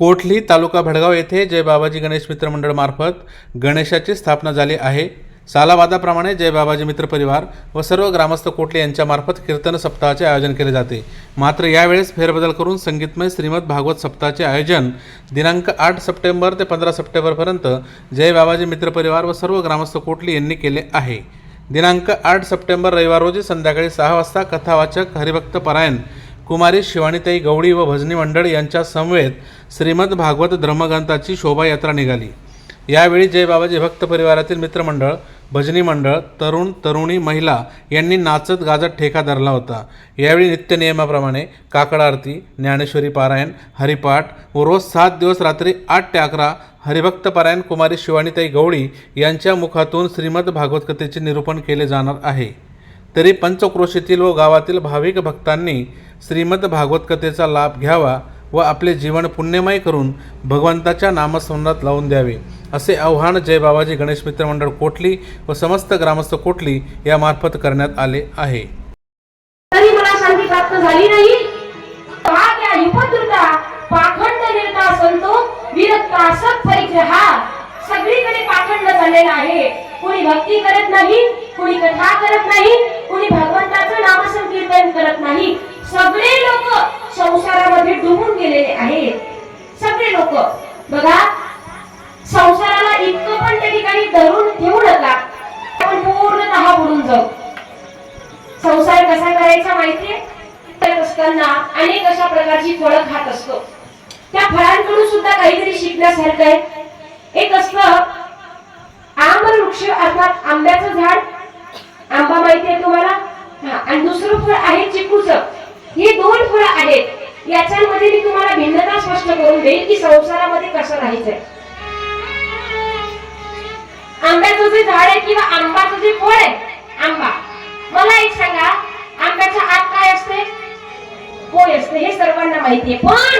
कोठली तालुका भडगाव येथे जय बाबाजी गणेश मित्र मंडळमार्फत गणेशाची स्थापना झाली आहे? सालावादाप्रमाणे जय बाबाजी मित्र परिवार व सर्व ग्रामस्थ कोटले यांच्यामार्फत कीर्तन सप्ताहाचे आयोजन केले जाते. मात्र यावेळेस फेरबदल करून संगीतमय श्रीमद भागवत सप्ताहाचे आयोजन दिनांक आठ सप्टेंबर ते पंधरा सप्टेंबरपर्यंत जय बाबाजी मित्र परिवार व सर्व ग्रामस्थ कोटली यांनी केले आहे. दिनांक आठ सप्टेंबर रविवार रोजी संध्याकाळी सहा वाजता कथावाचक हरिभक्त परायण कुमारी शिवानीताई गवळी व भजनी मंडळ यांच्या समवेत श्रीमद भागवत धर्मग्रंथाची शोभायात्रा निघाली. यावेळी जय बाबाजी भक्त परिवारातील मित्रमंडळ भजनी मंडळ तरुण तरुणी महिला यांनी नाचत गाजत ठेका धरला होता. यावेळी नित्य नियमाप्रमाणे काकड आरती ज्ञानेश्वरी पारायण हरिपाठ व रोज सात दिवस रात्री आठ ते अकरा हरिभक्त पारायण कुमारी शिवानीताई गवळी यांच्या मुखातून श्रीमद भागवत कथेचे निरूपण केले जाणार आहे. तरी पंचक्रोशीतील व गावातील भाविक भक्तांनी श्रीमद भागवत कथेचा लाभ घ्यावा व आपले जीवन पुण्यमय करून भगवंताच्या नामस्मरणात लावून द्यावे असे आव्हान जय बाबाजी गणेश मित्र मंडळ कोटली व समस्त ग्रामस्थ कोटली यामार्फत करण्यात आले आहे. तरी मला शांती प्राप्त झाली नाही. त्या युपद्रुता पाखंड निर्ता संतो विरक्ता सत परिग्रहा सगळीकडे पाखंड झालेला आहे. कोणी भक्ती करत नाही कोणी कथा करत नाही कुणी भगवंताचं नामसंकीर्तन करत नाही. सगळे लोक संसारामध्ये डुबून गेलेले आहेत. सगळे लोक. बघा संसाराला इतकं पण त्या ठिकाणी धरून ठेवू नका. आपण पूर्णतः बुडून जाऊ. संसार कसा करायचा माहितीये? करत असताना अनेक अशा प्रकारची फळं खात असतो. त्या फळांकडून सुद्धा काहीतरी शिकण्यासारखं आहे. एक असतं आंब वृक्ष अर्थात आंब्याचं झाड आंबा माहितीये तुम्हाला हा आणि दुसरं फळ आहे चिकूचं. ही दोन फळ आहेत. याच्यामध्ये मी तुम्हाला भिन्नता स्पष्ट करून देईल की संसारामध्ये कसं राहायचंय. आंब्याचं जे झाड आहे किंवा आंबाचं जे फळ आहे आंबा. मला एक सांगा आंब्याच्या आत काय असते? होय असते हे सर्वांना माहितीये पण